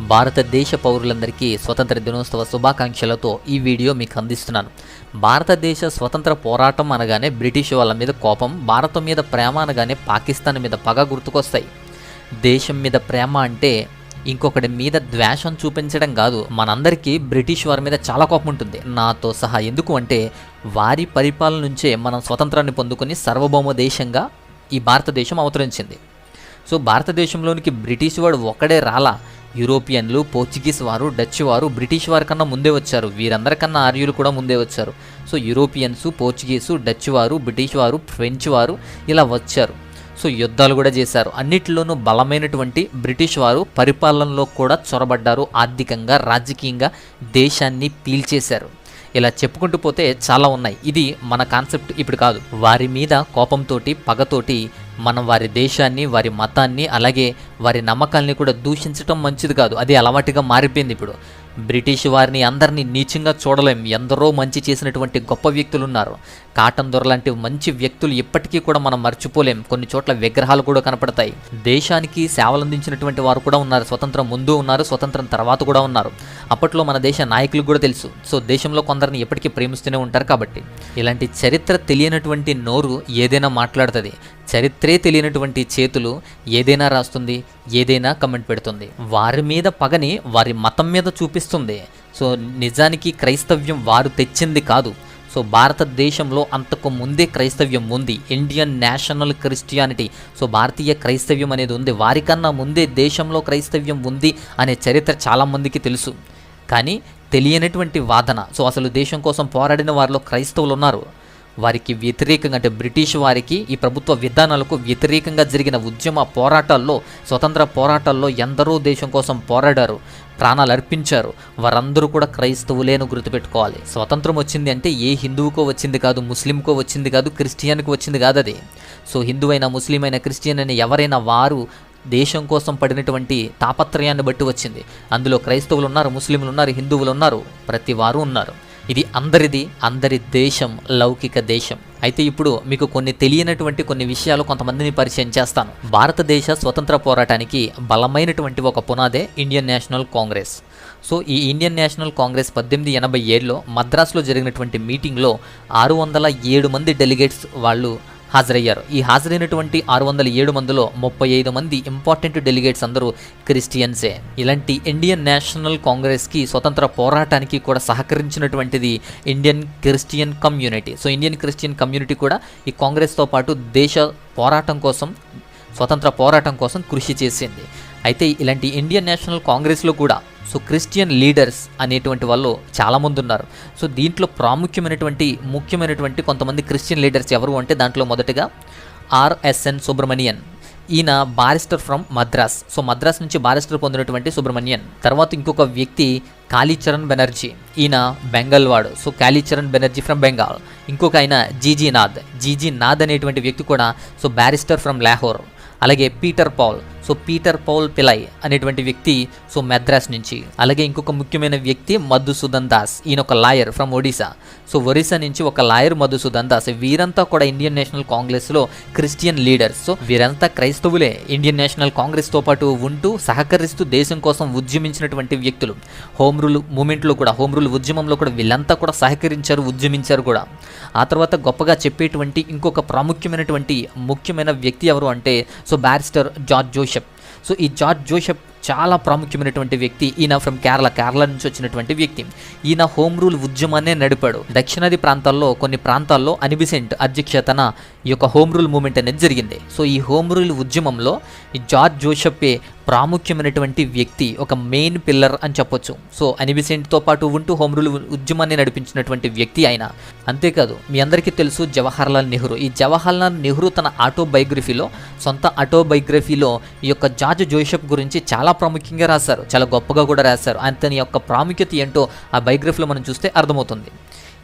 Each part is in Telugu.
భారతదేశ పౌరులందరికీ స్వతంత్ర దినోత్సవ శుభాకాంక్షలతో ఈ వీడియో మీకు అందిస్తున్నాను. భారతదేశ స్వతంత్ర పోరాటం అనగానే బ్రిటిష్ వాళ్ళ మీద కోపం భారతం మీద ప్రేమ అనగానే పాకిస్తాన్ మీద పగ గుర్తుకొస్తాయి. దేశం మీద ప్రేమ అంటే ఇంకొకటి మీద ద్వేషం చూపించడం కాదు మనందరికీ బ్రిటిష్ వారి మీద చాలా కోపం ఉంటుంది. నాతో సహా ఎందుకు అంటే వారి పరిపాలన నుంచే మనం స్వతంత్రాన్ని పొందుకొని సార్వభౌమ దేశంగా ఈ భారతదేశం అవతరించింది. సో భారతదేశంలోనికి బ్రిటిష్ వాడు ఒక్కడే రాలా యూరోపియన్లు పోర్చుగీస్ వారు డచ్ వారు బ్రిటిష్ వారి కన్నా ముందే వచ్చారు. వీరందరికన్నా ఆర్యులు కూడా ముందే వచ్చారు. సో యూరోపియన్స్ పోర్చుగీసు డచ్ వారు బ్రిటిష్ వారు ఫ్రెంచ్ వారు ఇలా వచ్చారు. సో యుద్ధాలు కూడా చేశారు. అన్నిటిలోనూ బలమైనటువంటి బ్రిటిష్ వారు పరిపాలనలో కూడా చొరబడ్డారు. ఆర్థికంగా రాజకీయంగా దేశాన్ని పీల్చేశారు. ఇలా చెప్పుకుంటూ పోతే చాలా ఉన్నాయి. ఇది మన కాన్సెప్ట్ ఇప్పుడు కాదు. వారి మీద కోపంతోటి పగతోటి మనం వారి దేశాన్ని వారి మతాన్ని అలాగే వారి నమ్మకాల్ని కూడా దూషించటం మంచిది కాదు. అది అలవాటుగా మారిపోయింది ఇప్పుడు. బ్రిటిష్ వారిని అందరినీ నీచంగా చూడలేం. ఎందరో మంచి చేసినటువంటి గొప్ప వ్యక్తులు ఉన్నారు కాటన్ దొర లాంటి మంచి వ్యక్తులు ఇప్పటికీ కూడా మనం మర్చిపోలేం. కొన్ని చోట్ల విగ్రహాలు కూడా కనపడతాయి. దేశానికి సేవలు అందించినటువంటి వారు కూడా ఉన్నారు. స్వతంత్రం ముందు ఉన్నారు స్వతంత్రం తర్వాత కూడా ఉన్నారు. అప్పట్లో మన దేశ నాయకులు కూడా తెలుసు. సో దేశంలో కొందరిని ఎప్పటికీ ప్రేమిస్తూనే ఉంటారు కాబట్టి. ఇలాంటి చరిత్ర తెలియనటువంటి నోరు ఏదైనా మాట్లాడుతుంది. చరిత్రే తెలియనటువంటి చేతులు ఏదైనా రాస్తుంది ఏదైనా కమెంట్ పెడుతుంది. వారి మీద పగని వారి మతం మీద చూపిస్తుంది. సో నిజానికి క్రైస్తవ్యం వారు తెచ్చింది కాదు. సో భారతదేశంలో అంతకు ముందే క్రైస్తవ్యం ఉంది. ఇండియన్ నేషనల్ క్రిస్టియానిటీ సో భారతీయ క్రైస్తవ్యం అనేది ఉంది. వారికన్నా ముందే దేశంలో క్రైస్తవ్యం ఉంది అనే చరిత్ర చాలామందికి తెలుసు. కానీ తెలియనటువంటి వాదన. సో అసలు దేశం కోసం పోరాడిన వారిలో క్రైస్తవులు ఉన్నారు. వారికి వ్యతిరేకంగా అంటే బ్రిటిష్ వారికి ఈ ప్రభుత్వ విధానాలకు వ్యతిరేకంగా జరిగిన ఉద్యమ పోరాటాల్లో స్వతంత్ర పోరాటాల్లో ఎందరో దేశం కోసం పోరాడారు ప్రాణాలు అర్పించారు. వారందరూ కూడా క్రైస్తవులేను గుర్తుపెట్టుకోవాలి. స్వతంత్రం వచ్చింది అంటే ఏ హిందువుకో వచ్చింది కాదు ముస్లింకో వచ్చింది కాదు క్రిస్టియన్కి వచ్చింది కాదు అది. సో హిందూ అయినా ముస్లిం అయినా క్రిస్టియన్ అయినా ఎవరైనా వారు దేశం కోసం పడినటువంటి తాపత్రయాన్ని బట్టి వచ్చింది. అందులో క్రైస్తవులు ఉన్నారు ముస్లింలు ఉన్నారు హిందువులు ఉన్నారు ప్రతి వారు ఉన్నారు. ఇది అందరిది అందరి దేశం లౌకిక దేశం. అయితే ఇప్పుడు మీకు కొన్ని తెలియనటువంటి కొన్ని విషయాలు కొంతమందిని పరిచయం చేస్తాను. భారతదేశ స్వతంత్ర పోరాటానికి బలమైనటువంటి ఒక పునాదే ఇండియన్ నేషనల్ కాంగ్రెస్. సో ఈ ఇండియన్ నేషనల్ కాంగ్రెస్ పద్దెనిమిది ఎనభై ఏడులో మద్రాసులో జరిగినటువంటి మీటింగ్లో ఆరు వందల ఏడు మంది డెలిగేట్స్ వాళ్ళు హాజరయ్యారు. ఈ హాజరైనటువంటి ఆరు వందల ఏడు మందిలో ముప్పై ఐదు మంది ఇంపార్టెంట్ డెలిగేట్స్ అందరూ క్రిస్టియన్సే. ఇలాంటి ఇండియన్ నేషనల్ కాంగ్రెస్కి స్వతంత్ర పోరాటానికి కూడా సహకరించినటువంటిది Indian Christian community. So Indian Christian community కూడా ఈ కాంగ్రెస్తో పాటు దేశ పోరాటం కోసం స్వతంత్ర పోరాటం కోసం కృషి చేసింది. అయితే ఇలాంటి ఇండియన్ నేషనల్ కాంగ్రెస్లో కూడా సో క్రిస్టియన్ లీడర్స్ అనేటువంటి వాళ్ళు చాలామంది ఉన్నారు. సో దీంట్లో ప్రాముఖ్యమైనటువంటి ముఖ్యమైనటువంటి కొంతమంది క్రిస్టియన్ లీడర్స్ ఎవరు అంటే దాంట్లో మొదటగా ఆర్ఎస్ఎన్ సుబ్రమణియన్ ఈయన barrister from Madras. So Madras నుంచి బారిస్టర్ పొందినటువంటి సుబ్రమణ్యన్ తర్వాత ఇంకొక వ్యక్తి కాళీచరణ్ బెనర్జీ. ఈయన బెంగాల్ వాడు సో కాళీచరణ్ బెనర్జీ ఫ్రమ్ బెంగాల్. ఇంకొక ఆయన జీజీ నాథ్. జీజీ నాథ్ అనేటువంటి వ్యక్తి కూడా సో బ్యారిస్టర్ ఫ్రమ్ లాహోర్. అలాగే Peter Paul. So Peter Paul Pillai అనేటువంటి వ్యక్తి సో మద్రాస్ నుంచి. అలాగే ఇంకొక ముఖ్యమైన వ్యక్తి మధుసూదన్ దాస్ ఈయన ఒక lawyer from Odisha. So Orissa నుంచి ఒక లాయర్ మధుసూదన్ దాస్ వీరంతా కూడా ఇండియన్ నేషనల్ కాంగ్రెస్లో క్రిస్టియన్ లీడర్స్. సో వీరంతా క్రైస్తవులే ఇండియన్ నేషనల్ కాంగ్రెస్తో పాటు ఉంటూ సహకరిస్తూ దేశం కోసం ఉద్యమించినటువంటి వ్యక్తులు. హోమ్ రూల్ మూమెంట్లో కూడా హోమ్ రూల్ ఉద్యమంలో కూడా వీళ్ళంతా కూడా సహకరించారు ఉద్యమించారు కూడా. ఆ తర్వాత గొప్పగా చెప్పేటువంటి ఇంకొక ప్రాముఖ్యమైనటువంటి ముఖ్యమైన వ్యక్తి ఎవరు అంటే so barrister George Joshi so ఈ జార్జ్ జోషెఫ్ చాలా ప్రాముఖ్యమైనటువంటి వ్యక్తి. ఈయన ఫ్రమ్ కేరళ కేరళ నుంచి వచ్చినటువంటి వ్యక్తి. ఈయన హోమ్ రూల్ ఉద్యమాన్నే నడిపాడు. దక్షిణాది ప్రాంతాల్లో కొన్ని ప్రాంతాల్లో అనిబిసెంట్ అధ్యక్షతన ఈ యొక్క హోమ్ రూల్ మూమెంట్ అనేది జరిగింది. సో ఈ హోమ్ రూల్ ఉద్యమంలో ఈ జార్జ్ జోషప్పే ప్రాముఖ్యమైనటువంటి వ్యక్తి ఒక మెయిన్ పిల్లర్ అని చెప్పొచ్చు. సో అనిబిసెంట్తో పాటు ఉంటూ హోమ్ రూల్ ఉద్యమాన్ని నడిపించినటువంటి వ్యక్తి ఆయన. అంతేకాదు మీ అందరికీ తెలుసు జవహర్లాల్ నెహ్రూ. ఈ జవహర్లాల్ నెహ్రూ తన ఆటోబయోగ్రఫీలో సొంత ఆటోబయోగ్రఫీలో ఈ యొక్క జార్జ్ జోషెఫ్ గురించి చాలా ప్రాముఖ్యంగా రాశారు. చాలా గొప్పగా కూడా రాశారు. అతని యొక్క ప్రాముఖ్యత ఏంటో ఆ బయోగ్రఫీలో మనం చూస్తే అర్థమవుతుంది.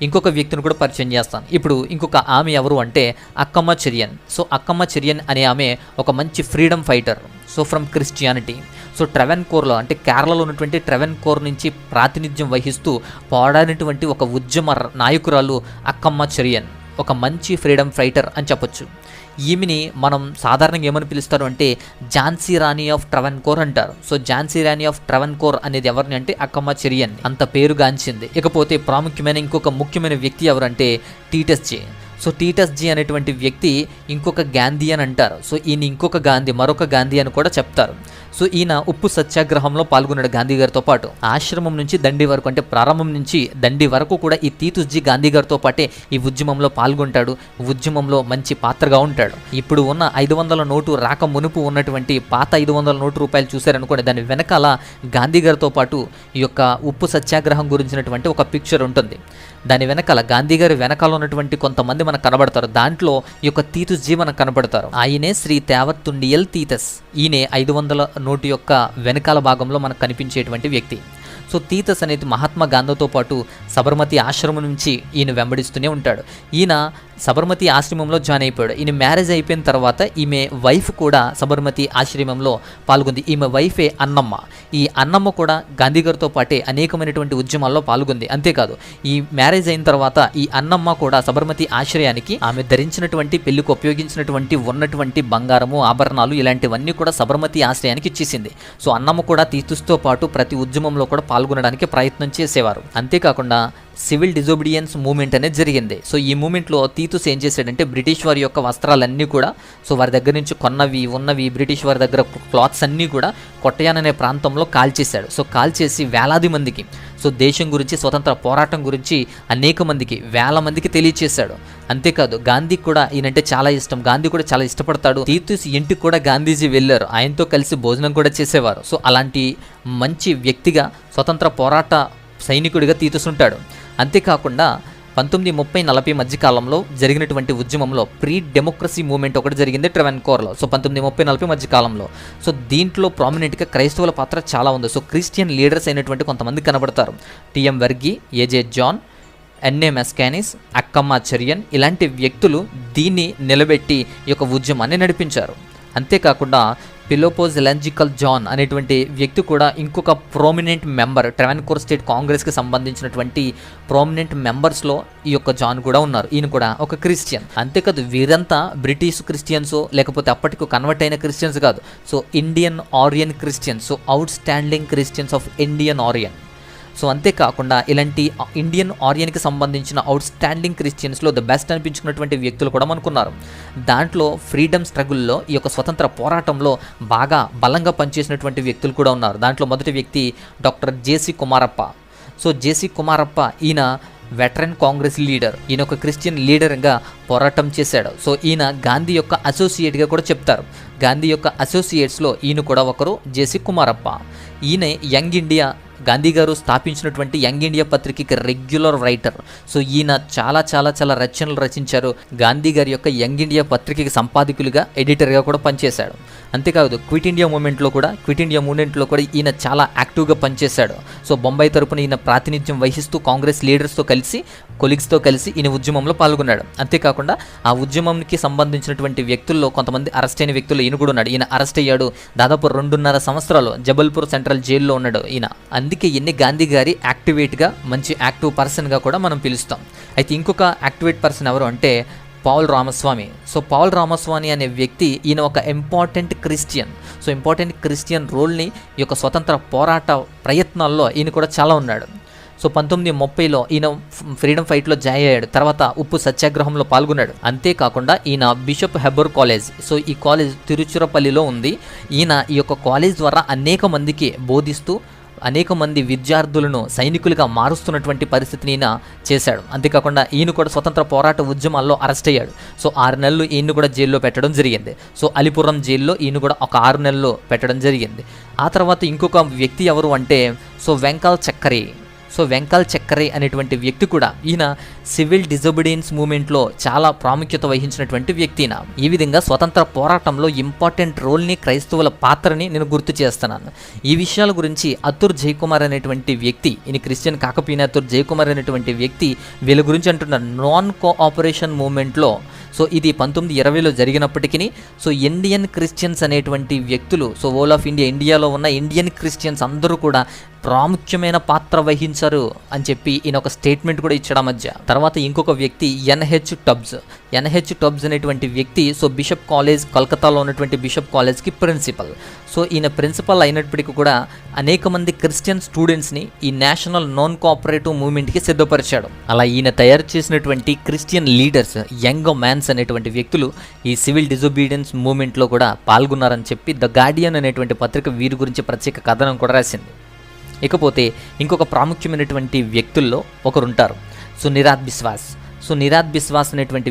ఇంకొక వ్యక్తిని కూడా పరిచయం చేస్తాను. ఇప్పుడు ఇంకొక ఆమె ఎవరు అంటే అక్కమ్మ చెరియన్. సో అక్కమ్మ చెరియన్ అనే ఆమె ఒక మంచి freedom fighter so from Christianity. So ట్రెవెన్ కోర్లో అంటే కేరళలో ఉన్నటువంటి ట్రెవెన్ కోర్ నుంచి ప్రాతినిధ్యం వహిస్తూ పోరాడినటువంటి ఒక ఉద్యమ నాయకురాలు అక్కమ్మ చెరియన్. ఒక మంచి ఫ్రీడమ్ ఫైటర్ అని చెప్పొచ్చు. ఈమెని మనం సాధారణంగా ఏమని పిలుస్తారు అంటే ఝాన్సీ రాణి ఆఫ్ ట్రవెన్కోర్ అంటారు. సో ఝాన్సీ రాణి ఆఫ్ ట్రవెన్కోర్ అనేది ఎవరిని అంటే అక్కమ్మ చెరియన్ అంత పేరుగాంచింది. ఇకపోతే ప్రాముఖ్యమైన ఇంకొక ముఖ్యమైన వ్యక్తి ఎవరంటే టీటెస్ జే సో టీటస్ జీ అనేటువంటి వ్యక్తి ఇంకొక గాంధీ అని అంటారు. సో ఈయన ఇంకొక గాంధీ మరొక గాంధీ అని కూడా చెప్తారు. సో ఈయన ఉప్పు సత్యాగ్రహంలో పాల్గొన్నాడు గాంధీ గారితో పాటు. ఆశ్రమం నుంచి దండి వరకు అంటే ప్రారంభం నుంచి దండి వరకు కూడా ఈ తీతుస్ జీ గాంధీ గారితో పాటే ఈ ఉద్యమంలో పాల్గొంటాడు. ఉద్యమంలో మంచి పాత్రగా ఉంటాడు. ఇప్పుడు ఉన్న ఐదు వందల నోటు రాక మునుపు ఉన్నటువంటి పాత ఐదు వందల నోటు రూపాయలు చూశారనుకోండి దాని వెనకాల గాంధీ గారితో పాటు ఈ యొక్క ఉప్పు సత్యాగ్రహం గురించినటువంటి ఒక పిక్చర్ ఉంటుంది. దాని వెనకాల గాంధీ గారి వెనకాల ఉన్నటువంటి కొంతమంది మనకు కనబడతారు. దాంట్లో ఈ యొక్క తీతుస్ జీ మనకు కనబడతారు. ఆయనే శ్రీ తేవత్తుండియల్ తీతస్. ఈయనే ఐదు వందల నోటు యొక్క వెనకాల భాగంలో మనకు కనిపించేటువంటి వ్యక్తి. సో తీతస్ అనేది మహాత్మా గాంధీతో పాటు సబర్మతి ఆశ్రమం నుంచి ఈయన వెంబడిస్తూనే ఉంటాడు. ఈయన సబర్మతి ఆశ్రమంలో జాయిన్ అయిపోయాడు. ఈయన మ్యారేజ్ అయిపోయిన తర్వాత ఈమె వైఫ్ కూడా సబర్మతి ఆశ్రమంలో పాల్గొంది. ఈమె వైఫే అన్నమ్మ. ఈ అన్నమ్మ కూడా గాంధీ గారితో పాటే అనేకమైనటువంటి ఉద్యమాల్లో పాల్గొంది. అంతేకాదు ఈ మ్యారేజ్ అయిన తర్వాత ఈ అన్నమ్మ కూడా సబర్మతి ఆశ్రయానికి ఆమె ధరించినటువంటి పెళ్ళికి ఉపయోగించినటువంటి ఉన్నటువంటి బంగారము ఆభరణాలు ఇలాంటివన్నీ కూడా సబర్మతి ఆశ్రయానికి ఇచ్చేసింది. సో అన్నమ్మ కూడా తీతుస్తో పాటు ప్రతి ఉద్యమంలో కూడా పాల్గొనడానికి ప్రయత్నం చేసేవారు. అంతేకాకుండా సివిల్ డిజోబిడియన్స్ మూమెంట్ అనేది జరిగింది. సో ఈ మూమెంట్లో తీతుస్ ఏం చేశాడంటే బ్రిటిష్ వారి యొక్క వస్త్రాలన్నీ కూడా సో వారి దగ్గర నుంచి కొన్నవి ఉన్నవి బ్రిటిష్ వారి దగ్గర క్లాత్స్ అన్నీ కూడా కొట్టయాన్ అనే ప్రాంతంలో కాల్చేశాడు. సో కాల్చేసి వేలాది మందికి సో దేశం గురించి స్వతంత్ర పోరాటం గురించి అనేక మందికి వేల మందికి తెలియచేశాడు. అంతేకాదు గాంధీ కూడా ఈయనంటే చాలా ఇష్టం. గాంధీ కూడా చాలా ఇష్టపడతాడు. తీతుస్ ఇంటికి కూడా గాంధీజీ వెళ్ళారు. ఆయనతో కలిసి భోజనం కూడా చేసేవారు. సో అలాంటి మంచి వ్యక్తిగా స్వతంత్ర పోరాట సైనికుడిగా తీతుసుంటాడు. అంతేకాకుండా పంతొమ్మిది ముప్పై నలభై మధ్య కాలంలో జరిగినటువంటి ఉద్యమంలో ప్రీ డెమోక్రసీ మూవ్మెంట్ ఒకటి జరిగింది ట్రెవెన్కోర్లో సో పంతొమ్మిది ముప్పై నలభై మధ్య కాలంలో సో దీంట్లో ప్రామినెంట్గా క్రైస్తవుల పాత్ర చాలా ఉంది. సో క్రిస్టియన్ లీడర్స్ అయినటువంటి కొంతమంది కనబడతారు. TM Varghese AJ John NA మెస్కానిస్ Akkamma Cherian ఇలాంటి వ్యక్తులు దీన్ని నిలబెట్టి ఈ యొక్క ఉద్యమాన్ని నడిపించారు. అంతేకాకుండా పిలోపోజ్ ఎలాంజికల్ జాన్ అనేటువంటి వ్యక్తి కూడా ఇంకొక ప్రోమినెంట్ మెంబర్ ట్రెవెన్కోర్ స్టేట్ కాంగ్రెస్కి సంబంధించినటువంటి ప్రోమినెంట్ మెంబర్స్లో ఈ యొక్క జాన్ కూడా ఉన్నారు. ఈయన కూడా ఒక క్రిస్టియన్ అంతేకాదు వీరంతా బ్రిటిష్ క్రిస్టియన్స్ లేకపోతే అప్పటికి కన్వర్ట్ అయిన క్రిస్టియన్స్ కాదు. So Indian Aryan Christians so outstanding Christians of Indian Aryan so అంతేకాకుండా ఇలాంటి ఇండియన్ ఆరియన్కి సంబంధించిన అవుట్ స్టాండింగ్ క్రిస్టియన్స్లో ద బెస్ట్ అనిపించుకున్నటువంటి వ్యక్తులు కూడా మనకున్నారు దాంట్లో ఫ్రీడమ్ స్ట్రగుల్లో ఈ యొక్క స్వతంత్ర పోరాటంలో బాగా బలంగా పనిచేసినటువంటి వ్యక్తులు కూడా ఉన్నారు. దాంట్లో మొదటి వ్యక్తి doctor J C Kumarappa. So J C Kumarappa ఈయన వెటరన్ కాంగ్రెస్ లీడర్ ఈయన ఒక క్రిస్టియన్ లీడర్గా పోరాటం చేశాడు. సో ఈయన గాంధీ యొక్క అసోసియేట్గా కూడా చెప్తారు. గాంధీ యొక్క అసోసియేట్స్లో ఈయన కూడా ఒకరు జేసీ కుమారప్ప. ఈయన యంగ్ ఇండియా గాంధీ గారు స్థాపించినటువంటి యంగ్ ఇండియా పత్రికకి రెగ్యులర్ రైటర్ సో ఈయన చాలా చాలా చాలా రచనలు రచించారు. గాంధీ గారి యొక్క యంగ్ ఇండియా పత్రికకి సంపాదకులుగా ఎడిటర్గా కూడా పనిచేశాడు. అంతేకాదు క్విట్ ఇండియా మూమెంట్లో కూడా క్విట్ ఇండియా మూమెంట్లో కూడా ఈయన చాలా యాక్టివ్గా పనిచేశాడు. సో బొంబాయి తరపున ఈయన ప్రాతినిధ్యం వహిస్తూ కాంగ్రెస్ లీడర్స్తో కలిసి కొలీగ్స్తో కలిసి ఈయన ఉద్యమంలో పాల్గొన్నాడు. అంతేకాకుండా ఆ ఉద్యమంకి సంబంధించినటువంటి వ్యక్తుల్లో కొంతమంది అరెస్ట్ అయిన వ్యక్తులు ఈయన కూడా ఉన్నాడు. ఈయన అరెస్ట్ అయ్యాడు దాదాపు రెండున్నర సంవత్సరాలు జబల్పూర్ సెంట్రల్ జైల్లో ఉన్నాడు ఈయన. అందుకే ఎన్ని గాంధీ గారి యాక్టివేట్గా మంచి యాక్టివ్ పర్సన్గా కూడా మనం పిలుస్తాం. అయితే ఇంకొక యాక్టివేట్ పర్సన్ ఎవరు అంటే Paul Ramaswamy. So Paul Ramaswamy అనే వ్యక్తి ఈయన ఒక important Christian so important Christian రోల్ని ఈ యొక్క స్వతంత్ర పోరాట ప్రయత్నాల్లో ఈయన కూడా చాలా ఉన్నాడు. సో పంతొమ్మిది ముప్పైలో ఈయన ఫ్రీడమ్ ఫైట్లో జాయిన్ అయ్యాడు. తర్వాత ఉప్పు సత్యాగ్రహంలో పాల్గొన్నాడు. అంతేకాకుండా ఈయన బిషప్ హెబర్ కాలేజ్ సో ఈ కాలేజ్ తిరుచిరపల్లిలో ఉంది. ఈయన ఈ యొక్క కాలేజ్ ద్వారా అనేక మందికి బోధిస్తూ అనేక మంది విద్యార్థులను సైనికులుగా మారుస్తున్నటువంటి పరిస్థితిని ఈయన చేశాడు. అంతేకాకుండా ఈయన కూడా స్వతంత్ర పోరాట ఉద్యమాల్లో అరెస్ట్ అయ్యాడు. సో ఆరు నెలలు ఈయన కూడా జైల్లో పెట్టడం జరిగింది. సో అలిపురం జైల్లో ఈయన కూడా ఒక ఆరు నెలలు పెట్టడం జరిగింది. ఆ తర్వాత ఇంకొక వ్యక్తి ఎవరు అంటే సో వెంకాల్ చక్కరి. సో వెంకల్ చక్కరే అనేటువంటి వ్యక్తి కూడా ఈయన సివిల్ డిజోబిడియన్స్ మూమెంట్లో చాలా ప్రాముఖ్యత వహించినటువంటి వ్యక్తి ఈయన. ఈ విధంగా స్వతంత్ర పోరాటంలో ఇంపార్టెంట్ రోల్ని క్రైస్తవుల పాత్రని నేను గుర్తు చేస్తున్నాను. ఈ విషయాల గురించి అతుర్ జయకుమార్ అనేటువంటి వ్యక్తి ఈయన క్రిస్టియన్ కాకపోయినా అతుర్ జయకుమార్ అనేటువంటి వ్యక్తి వీళ్ళ గురించి అంటున్నారు నాన్ కోఆపరేషన్ మూమెంట్లో సో ఇది పంతొమ్మిది ఇరవైలో జరిగినప్పటికీ సో ఇండియన్ క్రిస్టియన్స్ అనేటువంటి వ్యక్తులు సో ఓల్ ఆఫ్ ఇండియా ఇండియాలో ఉన్న ఇండియన్ క్రిస్టియన్స్ అందరూ కూడా ప్రాముఖ్యమైన పాత్ర వహించారు అని చెప్పి ఈయన ఒక స్టేట్మెంట్ కూడా ఇచ్చాడు ఆ మధ్య. తర్వాత ఇంకొక వ్యక్తి ఎన్హెచ్ టబ్స్. ఎన్హెచ్ టబ్స్ అనేటువంటి వ్యక్తి సో బిషప్ కాలేజ్ కలకత్తాలో ఉన్నటువంటి బిషప్ కాలేజ్కి ప్రిన్సిపల్. సో ఈయన ప్రిన్సిపల్ అయినప్పటికీ కూడా అనేక మంది క్రిస్టియన్ స్టూడెంట్స్ని ఈ నేషనల్ నాన్ కోఆపరేటివ్ మూవ్మెంట్కి సిద్ధపరిచాడు. అలా ఈయన తయారు చేసినటువంటి క్రిస్టియన్ లీడర్స్ యంగ్ మ్యాన్స్ అనేటువంటి వ్యక్తులు ఈ సివిల్ డిజోబీడియన్స్ మూవ్మెంట్లో కూడా పాల్గొన్నారని చెప్పి ద గార్డియన్ అనేటువంటి పత్రిక వీరి గురించి ప్రత్యేక కథనం కూడా రాసింది. ఇకపోతే ఇంకొక ప్రాముఖ్యమైనటువంటి వ్యక్తుల్లో ఒకరుంటారు. సో నిరాద్ బిశ్వాస్. సో నిరాద్ బిశ్వాస్ అనేటువంటి